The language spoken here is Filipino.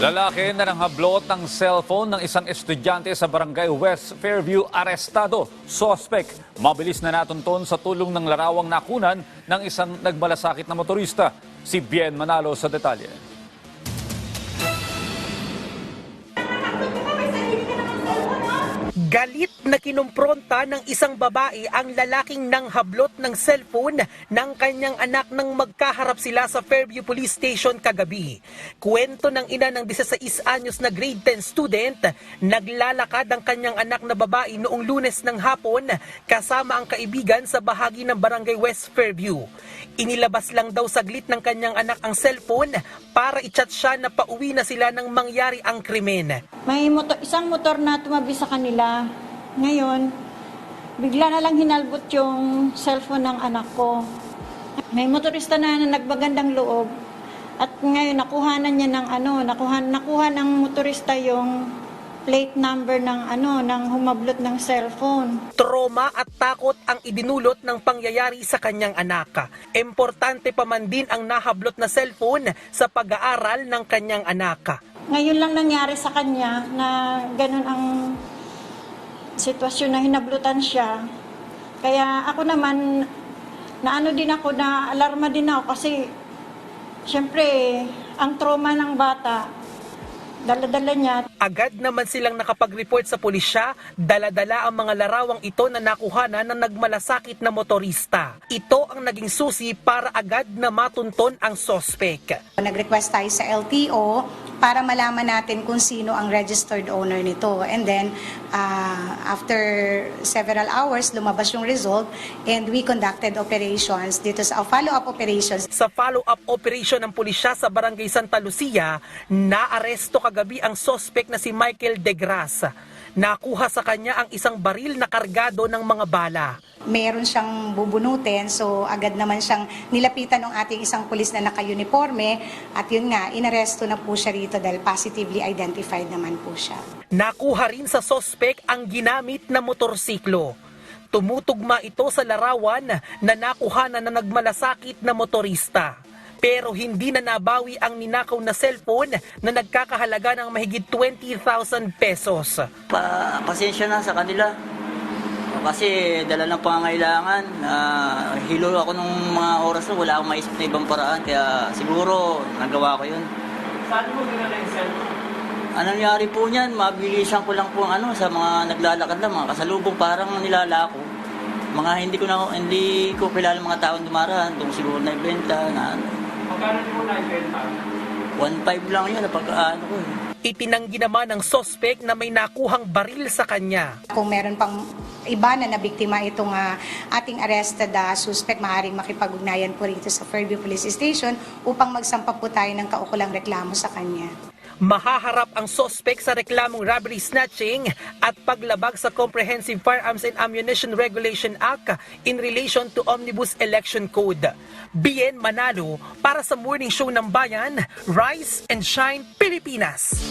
Lalaki na nanghablot ng cellphone ng isang estudyante sa barangay West Fairview arestado. Suspect, mabilis na natunton sa tulong ng larawang nakunan ng isang nagmalasakit na motorista. Si Bien Manalo sa detalye. Galit na kinumpronta ng isang babae ang lalaking nanghablot ng cellphone ng kanyang anak nang magkaharap sila sa Fairview Police Station kagabi. Kwento ng ina ng 16 anyos na grade 10 student, naglalakad ang kanyang anak na babae noong lunes ng hapon kasama ang kaibigan sa bahagi ng Barangay West Fairview. Inilabas lang daw saglit ng kanyang anak ang cellphone para i-chat siya na pauwi na sila nang mangyari ang krimen. May motor, isang motor na tumabi sa kanila. Ngayon, bigla na lang hinalbot yung cellphone ng anak ko. May motorista na, na nagbagandang loob. At ngayon, nakuha na niya ng ano, nakuha, nakuha ng motorista yung plate number ng ano, ng humablot ng cellphone. Trauma at takot ang idinulot ng pangyayari sa kanyang anak. Importante pa man din ang nahablot na cellphone sa pag-aaral ng kanyang anak. Ngayon lang nangyari sa kanya na ganun ang sitwasyon na hinablutan siya. Kaya ako naman, na ano din ako, na alarma din ako kasi syempre, ang trauma ng bata, dala-dala niya. Agad naman silang nakapag-report sa pulisya, dala-dala ang mga larawang ito na nakuha na ng nagmalasakit na motorista. Ito ang naging susi para agad na matunton ang sospek. Nag-request tayo sa LTO para malaman natin kung sino ang registered owner nito. And then, uh, after several hours, lumabas yung result and we conducted operations dito sa follow-up operations. Sa follow-up operation ng pulisya sa Barangay Santa Lucia, naaresto kagabi ang sospek na si Michael De Grasa. Nakuha sa kanya ang isang baril na kargado ng mga bala. Meron siyang bubunutin, so agad naman siyang nilapitan ng ating isang pulis na naka-uniforme at yun nga, inaresto na po siya rito dahil positively identified naman po siya. Nakuha rin sa sospek ang ginamit na motorsiklo. Tumutugma ito sa larawan na nakuha na na nagmalasakit na motorista. Pero hindi na nabawi ang ninakaw na cellphone na nagkakahalaga ng mahigit 20,000 pesos. Pa, pasensya na sa kanila. Kasi dala ng pangangailangan. Uh, hilo ako nung mga oras na wala akong maisip na ibang paraan. Kaya siguro nagawa ko yun. Saan mo dinala yung cellphone? Ano nangyari po niyan? Mabilisan ko lang po ang ano sa mga naglalakad lang, mga kasalubong parang nilalako. Mga hindi ko na hindi ko kilala mga taong dumaraan, doon siguro na ibenta na ano. Magkano mo na-ibenta? 1.5 lang yun napag ano ko. eh. Itinanggi naman ng sospek na may nakuhang baril sa kanya. Kung meron pang iba na nabiktima itong ah, ating arrested uh, suspect, maaaring makipag-ugnayan po rito sa Fairview Police Station upang magsampa po tayo ng kaukulang reklamo sa kanya. Mahaharap ang sospek sa reklamong robbery snatching at paglabag sa Comprehensive Firearms and Ammunition Regulation Act in relation to Omnibus Election Code. Bien Manalo para sa Morning Show ng Bayan, Rise and Shine Pilipinas.